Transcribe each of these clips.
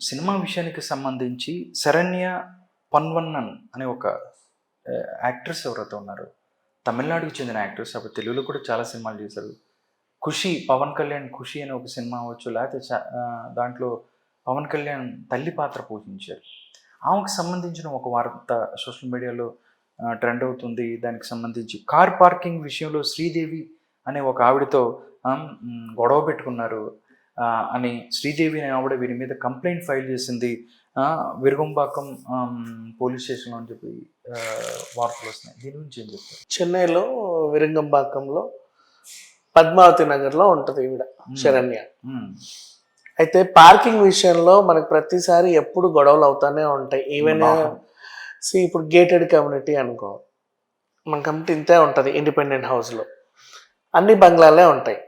Cinema విషయానికి సంబంధించి శరణ్య పన్వన్నన్ అనే ఒక యాక్ట్రెస్ ఎవరైతే ఉన్నారు తమిళనాడుకు చెందిన యాక్ట్రెస్ అప్పుడు తెలుగులో కూడా చాలా సినిమాలు చేశారు. ఖుషి పవన్ కళ్యాణ్ ఖుషి అనే ఒక సినిమా అవ్వచ్చు లేకపోతే చా- దాంట్లో పవన్ కళ్యాణ్ తల్లి పాత్ర పోషించారు. ఆమెకు సంబంధించిన ఒక వార్త సోషల్ మీడియాలో ట్రెండ్ అవుతుంది. దానికి సంబంధించి కార్ పార్కింగ్ విషయంలో శ్రీదేవి అనే ఒక ఆవిడతో గొడవ పెట్టుకున్నారు. అని శ్రీదేవి అనే ఆవిడ వీరి మీద కంప్లైంట్ ఫైల్ చేసింది. విరుగంబాకం పోలీస్ స్టేషన్లో అని చెప్పి వార్తలు వస్తున్నాయి. దీని గురించి ఏం చెప్తారు? చెన్నైలో విరంగంపాకంలో పద్మావతి నగర్లో ఉంటుంది ఈవిడ శరణ్య. అయితే పార్కింగ్ విషయంలో మనకు ప్రతిసారి ఎప్పుడు గొడవలు అవుతానే ఉంటాయి. ఈవెన్. సి ఇప్పుడు గేటెడ్ కమ్యూనిటీ అనుకో. మన కమ్యూనిటీ ఇంతే ఉంటుంది ఇండిపెండెంట్ హౌస్లో అన్ని బంగ్లాలే ఉంటాయి.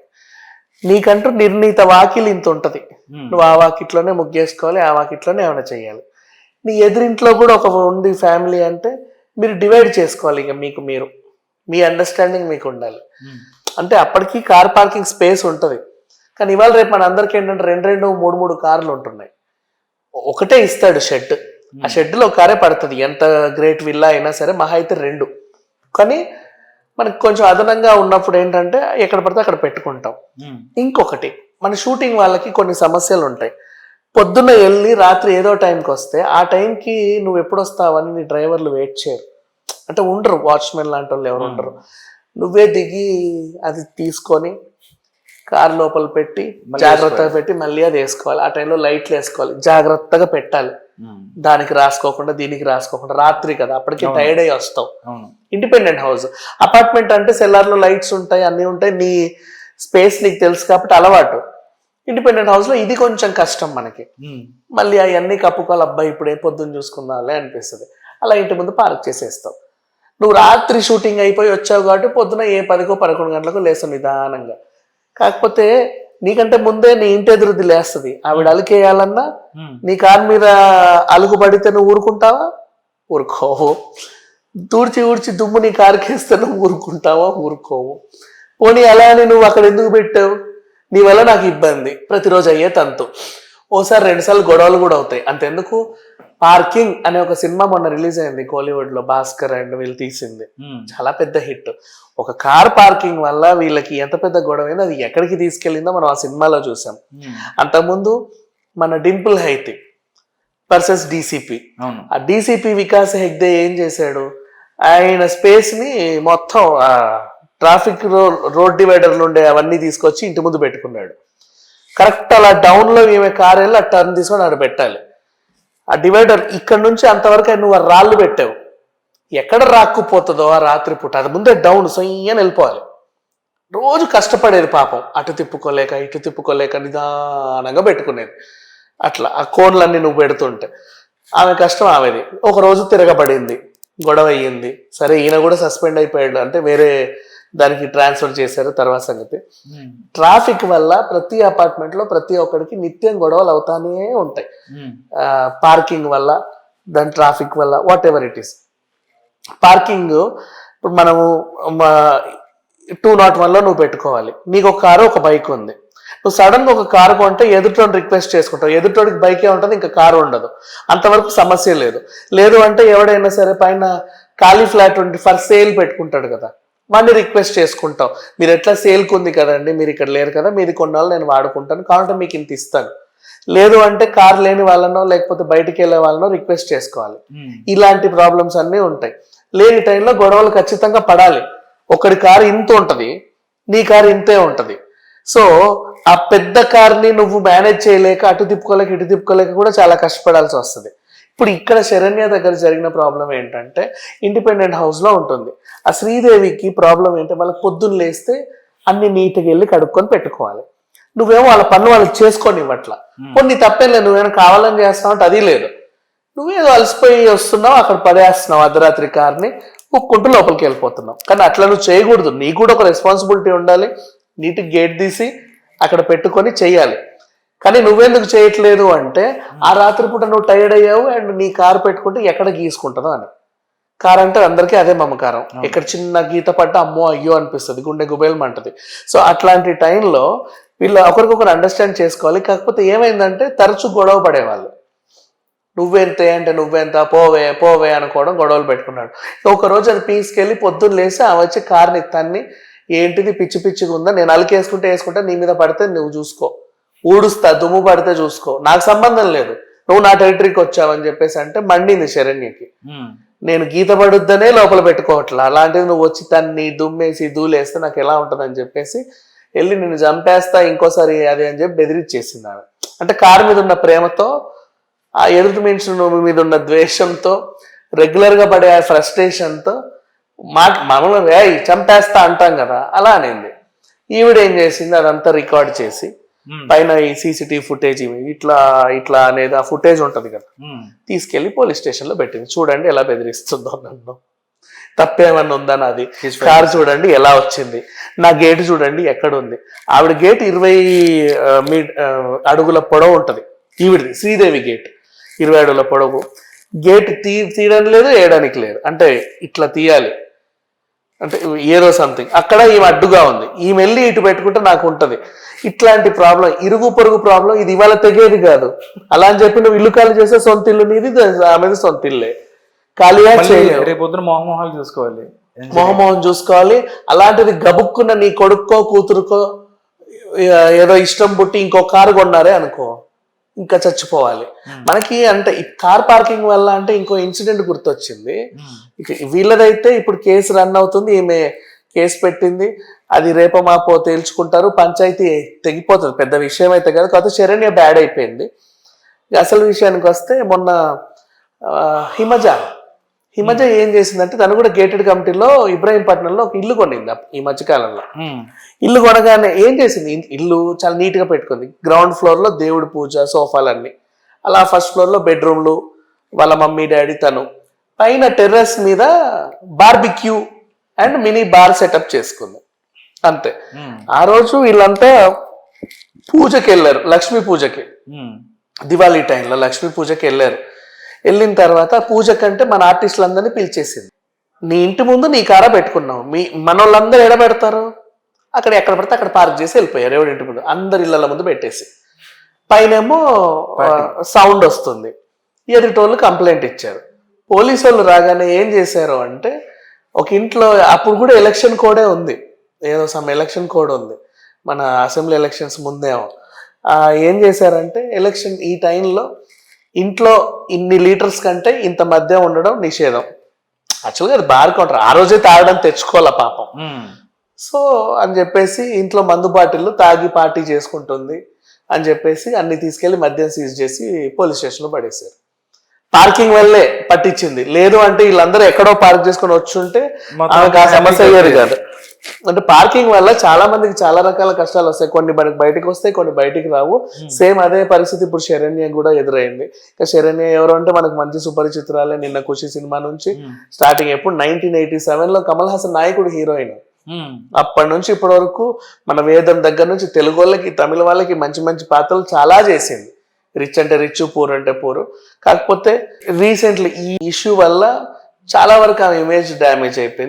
నీకంటూ నిర్ణీత వాకిలు ఇంత ఉంటుంది. మ్, నువ్వు ఆ వాకిట్లోనే ముగ్గేసుకోవాలి ఆ వాకిట్లోనే ఏమైనా చేయాలి. నీ ఎదురింట్లో కూడా ఒక ఉంది ఫ్యామిలీ అంటే మీరు డివైడ్ చేసుకోవాలి ఇక మీకు మీరు. మీ అండర్స్టాండింగ్ మీకు ఉండాలి. మ్, అంటే అప్పటికి కార్ పార్కింగ్ స్పేస్ ఉంటుంది. కానీ ఇవాళ రేపు మన అందరికీ ఏంటంటే రెండు రెండు మూడు మూడు కార్లు ఉంటున్నాయి. ఒకటే ఇస్తాడు షెడ్. ఆ షెడ్లో కారే పడుతుంది. ఎంత గ్రేట్ విల్లా అయినా సరే మహా అయితే రెండు. కానీ మనకు కొంచెం అదనంగా ఉన్నప్పుడు ఏంటంటే ఎక్కడ పడితే అక్కడ పెట్టుకుంటాం. ఇంకొకటి మన షూటింగ్ వాళ్ళకి కొన్ని సమస్యలు ఉంటాయి. పొద్దున్న వెళ్ళి రాత్రి ఏదో టైంకి వస్తే ఆ టైంకి నువ్వు ఎప్పుడు వస్తావని నీ డ్రైవర్లు వెయిట్ చేయరు. అంటే ఉండరు వాచ్మెన్ లాంటి వాళ్ళు ఎవరు ఉండరు. నువ్వే దిగి అది తీసుకొని కార్ లోపల పెట్టి జాగ్రత్తగా. పెట్టి మళ్ళీ అది వేసుకోవాలి. ఆ టైంలో లైట్లు వేసుకోవాలి. జాగ్రత్తగా పెట్టాలి. దానికి రాసుకోకుండా దీనికి రాసుకోకుండా. రాత్రి కదా అప్పటికి. టైర్డ్ అయ్యి వస్తావు. ఇండిపెండెంట్ హౌస్ అపార్ట్మెంట్ అంటే సెల్లార్లో లైట్స్ ఉంటాయి అన్నీ ఉంటాయి. నీ స్పేస్ నీకు తెలుసు కాబట్టి అలవాటు. ఇండిపెండెంట్ హౌస్లో ఇది కొంచెం కష్టం మనకి. మ్, మళ్ళీ అవన్నీ కప్పుకోవాలి. అబ్బాయి ఇప్పుడే పొద్దున్న చూసుకుందాంలే అనిపిస్తుంది. అలా ఇంటి ముందు పార్క్ చేసేస్తావు నువ్వు రాత్రి షూటింగ్ అయిపోయి వచ్చావు కాబట్టి పొద్దున ఏ పదికో పదకొండు గంటలకు లేస్తావు నిదానంగా. కాకపోతే నీకంటే ముందే నీ ఇంటి ఎదురుది లేస్తుంది. ఆవిడ అలుకేయాలన్నా మ్, నీ కారు మీద అలుగు పడితే నువ్వు ఊరుకుంటావా? ఊరుకోవు. తూడ్చి ఊడ్చి దుమ్ము నీ కారుకేస్తే నువ్వు ఊరుకుంటావా? ఊరుకోవు. పోనీ అలా అని నువ్వు అక్కడ ఎందుకు పెట్టావు? నీ వల్ల నాకు ఇబ్బంది. ప్రతిరోజు అయ్యే తంతు. ఓసారి రెండుసార్లు గొడవలు కూడా అవుతాయి. అంతెందుకు? పార్కింగ్ అనే ఒక సినిమా మొన్న రిలీజ్ అయింది కోలీవుడ్లో భాస్కర్ అండ్ వీళ్ళు తీసింది. చాలా పెద్ద హిట్. ఒక కార్ పార్కింగ్ వల్ల వీళ్ళకి ఎంత పెద్ద గొడవ అయిందో అది ఎక్కడికి తీసుకెళ్ళిందో మనం ఆ సినిమాలో చూసాం. అంతకుముందు మన డింపుల్ హైతి వర్సెస్ డీసీపీ. ఆ డీసీపీ వికాస్ హెగ్దే ఏం చేశాడు? ఆయన స్పేస్ని మొత్తం ట్రాఫిక్ రోడ్ డివైడర్లు ఉండే అవన్నీ తీసుకొచ్చి ఇంటి ముందు పెట్టుకున్నాడు. కరెక్ట్ అలా డౌన్లో ఈమె వెళ్ళి ఆ టర్న్ తీసుకొని ఆడ పెట్టాలి. ఆ డివైడర్ ఇక్కడ నుంచి అంతవరకు నువ్వు ఆ రాళ్ళు పెట్టావు. ఎక్కడ రాక్కుపోతుందో ఆ రాత్రి పూట. అది ముందే డౌన్ సొయ్యని వెళ్ళిపోవాలి. రోజు కష్టపడేది పాపం. అటు తిప్పుకోలేక ఇటు తిప్పుకోలేక నిదానంగా పెట్టుకునేది. అట్లా ఆ కోన్లన్నీ నువ్వు పెడుతుంటే. ఆమె కష్టం ఆమెది. ఒక రోజు తిరగబడింది. గొడవ అయ్యింది సరే ఈయన కూడా సస్పెండ్ అయిపోయాడు. అంటే వేరే దానికి ట్రాన్స్ఫర్ చేశారు తర్వాత సంగతి. ట్రాఫిక్ వల్ల ప్రతి అపార్ట్మెంట్లో ప్రతి ఒక్కడికి నిత్యం గొడవలు అవుతానే ఉంటాయి. పార్కింగ్ వల్ల దాని ట్రాఫిక్ వల్ల whatever it is parking ఇప్పుడు మనము టూ నాట్ వన్లో నువ్వు పెట్టుకోవాలి. నీకు ఒక కారు ఒక బైక్ ఉంది. నువ్వు సడన్గా ఒక కారు కొంటే ఎదుటోని రిక్వెస్ట్ చేసుకుంటావు ఎదుటోడికి బైకే ఉంటుంది ఇంకా కారు ఉండదు. అంతవరకు సమస్య లేదు. లేదు అంటే ఎవడైనా సరే పైన ఖాళీ ఫ్లాట్ ఉండి ఫర్ సేల్ పెట్టుకుంటాడు కదా. వాడిని రిక్వెస్ట్ చేసుకుంటావు మీరు ఎట్లా సేల్కి ఉంది కదండి మీరు ఇక్కడ లేరు కదా మీది కొన్నాళ్ళు నేను వాడుకుంటాను కాబట్టి మీకు ఇంత ఇస్తాను. లేదు అంటే కార్ లేని వాళ్ళనో లేకపోతే బయటికి వెళ్ళే వాళ్ళనో రిక్వెస్ట్ చేసుకోవాలి. మ్, ఇలాంటి ప్రాబ్లమ్స్ అన్నీ ఉంటాయి. లేని టైంలో గొడవలు ఖచ్చితంగా పడాలి. ఒకడి కారు ఇంత ఉంటది నీ కారు ఇంతే ఉంటది. సో ఆ పెద్ద కార్ని నువ్వు మేనేజ్ చేయలేక అటు తిప్పుకోలేక ఇటు తిప్పుకోలేక కూడా చాలా కష్టపడాల్సి వస్తుంది. ఇప్పుడు ఇక్కడ శరణ్య దగ్గర జరిగిన ప్రాబ్లం ఏంటంటే ఇండిపెండెంట్ హౌస్లో ఉంటుంది. ఆ శ్రీదేవికి ప్రాబ్లం ఏంటంటే వాళ్ళకి పొద్దున్న లేస్తే అన్ని నీట్గా వెళ్ళి కడుక్కొని పెట్టుకోవాలి. నువ్వేమో వాళ్ళ పనులు వాళ్ళకి చేసుకొని ఇవ్వట్ల. కొన్ని తప్పేం లేదు నువ్వేమైనా కావాలని చేస్తావు అంటే అది లేదు. నువ్వేదో అలసిపోయి వస్తున్నావు అక్కడ పడేస్తున్నావు అర్ధరాత్రి కార్ని ఉక్కుంటూ లోపలికి వెళ్ళిపోతున్నావు. కానీ అట్లా నువ్వు చేయకూడదు. నీకు కూడా ఒక రెస్పాన్సిబిలిటీ ఉండాలి. నీటి గేట్ తీసి అక్కడ పెట్టుకొని చెయ్యాలి కానీ నువ్వెందుకు చేయట్లేదు అంటే ఆ రాత్రిపూట నువ్వు టైర్డ్ అయ్యావు అండ్ నీ కారు పెట్టుకుంటే ఎక్కడ గీసుకుంటుందో అని. కార్ అంటే అందరికీ అదే మమకారం. ఇక్కడ చిన్న గీత పట్ట అమ్మో అయ్యో అనిపిస్తుంది గుండె గుబేలమంటది. సో అట్లాంటి టైంలో వీళ్ళు ఒకరికొకరు అండర్స్టాండ్ చేసుకోవాలి. కాకపోతే ఏమైందంటే తరచు గొడవ పడేవాళ్ళు. నువ్వెంతే అంటే నువ్వెంత పోవే పోవే అనుకోవడం గొడవలు పెట్టుకున్నాడు. ఒక రోజు అది తీసుకెళ్ళి పొద్దున్న లేసి ఆ వచ్చి కార్ని తన్ని ఏంటిది పిచ్చి పిచ్చిగా ఉందా? నేను అలికేసుకుంటే వేసుకుంటే నీ మీద పడితే నువ్వు చూసుకో. ఊడుస్తా దుమ్ము పడితే చూసుకో. నాకు సంబంధం లేదు. నువ్వు నా టెరిటరీకి వచ్చావని చెప్పేసి అంటే మండింది శరణ్యకి. నేను గీత పడుద్దనే లోపల పెట్టుకోవట్లా. అలాంటిది నువ్వు వచ్చి తన్ని దుమ్మేసి దూలేస్తే నాకు ఎలా ఉంటుందని చెప్పేసి వెళ్ళి నేను చంపేస్తా ఇంకోసారి అది అని చెప్పి బెదిరించేసింది ఆమె. అంటే కారు మీద ఉన్న ప్రేమతో ఆ ఎదుటి మనిషి మీద ఉన్న ద్వేషంతో రెగ్యులర్గా పడే ఆ ఫ్రస్ట్రేషన్తో మాట మామూలుగా "ఏయ్, చంపేస్తా అంటాం కదా అలా అనింది. ఈవిడ ఏం చేసింది? అదంతా రికార్డ్ చేసి పైన ఈ సీసీటీవీ ఫుటేజ్ ఇట్లా ఇట్లా అనేది ఆ ఫుటేజ్ ఉంటది కదా. తీసుకెళ్ళి పోలీస్ స్టేషన్లో పెట్టింది. చూడండి ఎలా బెదిరిస్తుందో నన్ను. తప్పేమన్నా ఉందా నాది. కారు చూడండి ఎలా వచ్చింది. నా గేట్ చూడండి ఎక్కడ ఉంది. ఆవిడ గేట్ ఇరవై మీ అడుగుల పొడవు ఉంటది. ఈవిడిది శ్రీదేవి గేట్. ఇరవై అడుగుల పొడవు. గేట్ తీ తీయడం లేదు వేయడానికి లేదు. అంటే ఇట్లా తీయాలి. అంటే ఏదో సంథింగ్ అక్కడ ఈమె అడ్డుగా ఉంది. ఈమె వెళ్ళి ఇటు పెట్టుకుంటే నాకు ఉంటది. ఇట్లాంటి ప్రాబ్లం ఇరుగు పొరుగు ప్రాబ్లం ఇది ఇవాళ తెగేది కాదు. అలా అని చెప్పి నువ్వు ఇల్లు ఖాళీ చేస్తే సొంత ఇల్లు నీది ఆమెది సొంత ఇల్లే. ఖాళీగా మళ్ళీ చేయలేవు. రేపు పొద్దున మొహమొహాలు చూసుకోవాలి? మొహమోహం చూసుకోవాలి. అలాంటిది గబుక్కున్న నీ కొడుక్కో కూతురుకో ఏదో ఇష్టం పుట్టి ఇంకో కారు కొన్నారే అనుకో. ఇంకా చచ్చిపోవాలి. మనకి అంటే ఈ కార్ పార్కింగ్ వల్ల అంటే ఇంకో ఇన్సిడెంట్ గుర్తొచ్చింది. వీళ్ళదైతే ఇప్పుడు కేసు రన్ అవుతుంది ఈమె కేసు పెట్టింది. అది రేప మాపో తేల్చుకుంటారు. పంచాయతీ తెగిపోతుంది. పెద్ద విషయం అయితే కదా. కాకపోతే శరణ్య బ్యాడ్ అయిపోయింది. అసలు విషయానికి వస్తే మొన్న ఆ, హిమజ హిమజ ఏం చేసిందంటే తను కూడా గేటెడ్ కమిటీలో ఇబ్రాహీంపట్నంలో ఒక ఇల్లు కొనింది ఈ మధ్యకాలంలో ఉమ్, ఇల్లు కొనగానే ఏం చేసింది? ఇల్లు చాలా నీట్గా పెట్టుకుంది. గ్రౌండ్ ఫ్లోర్లో దేవుడి పూజ సోఫాలన్నీ. అలా ఫస్ట్ ఫ్లోర్లో బెడ్రూమ్లు వాళ్ళ మమ్మీ డాడీ తను. పైన టెర్రస్ మీద barbecue and mini bar setup చేసుకుంది. అంతే. ఆ రోజు వీళ్ళంతా పూజకి వెళ్ళారు లక్ష్మీ పూజకి. దివాళీ టైంలో లక్ష్మీ పూజకి వెళ్ళారు వెళ్ళిన తర్వాత పూజ కంటే మన ఆర్టిస్టులందరినీ పిలిచేసింది. నీ ఇంటి ముందు నీ కార పెట్టుకున్నావు. మీ మనోళ్ళందరూ ఎడ పెడతారు? అక్కడ ఎక్కడ పడితే అక్కడ పార్క్ చేసి వెళ్ళిపోయారు ఎవరి ఇంటి ముందు. అందరి ఇళ్ళ ముందు పెట్టేసి. పైనేమో సౌండ్ వస్తుంది. ఎదుటోళ్ళు కంప్లైంట్ ఇచ్చారు. పోలీసు వాళ్ళు రాగానే ఏం చేశారు అంటే ఒక ఇంట్లో అప్పుడు కూడా ఎలక్షన్ కోడే ఉంది. ఏదో సమ్ ఎలక్షన్ కోడ్ ఉంది. మన అసెంబ్లీ ఎలక్షన్స్ ముందేమో. ఏం చేశారంటే ఎలక్షన్ ఈ టైంలో ఇంట్లో ఇన్ని లీటర్స్ కంటే ఇంత మధ్య ఉండడం నిషేధం. యాక్చువల్గా అది బార్ కౌంటర్. ఆ రోజే తాగడం తెచ్చుకోవాల పాపం. ఉమ్, సో అని చెప్పేసి ఇంట్లో మందు బాటిల్లు తాగి పార్టీ చేసుకుంటుంది అని చెప్పేసి అన్ని తీసుకెళ్ళి మద్యం సీజ్ చేసి పోలీస్ స్టేషన్లో పడేశారు. పార్కింగ్ వల్లే పట్టించింది. లేదు అంటే వీళ్ళందరూ ఎక్కడో పార్క్ చేసుకొని వచ్చుంటే ఆమెకు ఆ సమస్య అయ్యేది. కాదు. అంటే పార్కింగ్ వల్ల చాలా మందికి చాలా రకాల కష్టాలు వస్తాయి. కొన్ని మనకి బయటకు వస్తాయి కొన్ని బయటికి రావు. సేమ్ అదే పరిస్థితి ఇప్పుడు శరణ్య కూడా ఎదురైంది. ఇంకా శరణ్య ఎవరు అంటే మనకు మంచి సుపరిచితురాలే నిన్న ఖుషి సినిమా నుంచి. ఉమ్, స్టార్టింగ్ ఎప్పుడు నైన్టీన్ ఎయిటీ సెవెన్లో కమల్ హాసన్ నాయకుడు హీరోయిన్. ఉమ్, అప్పటి నుంచి ఇప్పటి వరకు మన వేదం దగ్గర నుంచి తెలుగు వాళ్ళకి తమిళ వాళ్ళకి మంచి మంచి పాత్రలు చాలా చేసింది. రిచ్ అంటే రిచ్ పూర్ అంటే పూర్ కాకపోతే రీసెంట్లీ ఈ ఇష్యూ వల్ల చాలా వరకు ఆమె ఇమేజ్ డ్యామేజ్ అయిపోయింది.